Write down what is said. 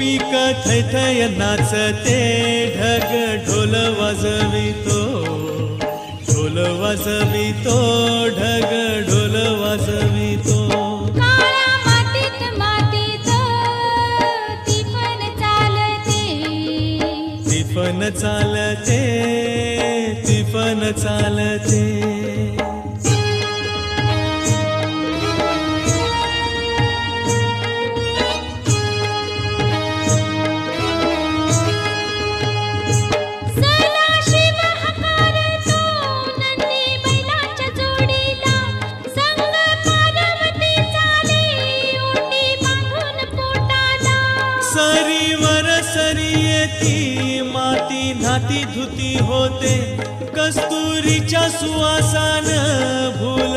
थैथय नाचते ढग ढोल वाजवितो ढोल वाजवितो ढग ढोल वाजवितो. तिफन चालते तिफन चालते. सरीवर सरी येती माती नाती धुती होते. कस्तुरीच्या सुवासान भूल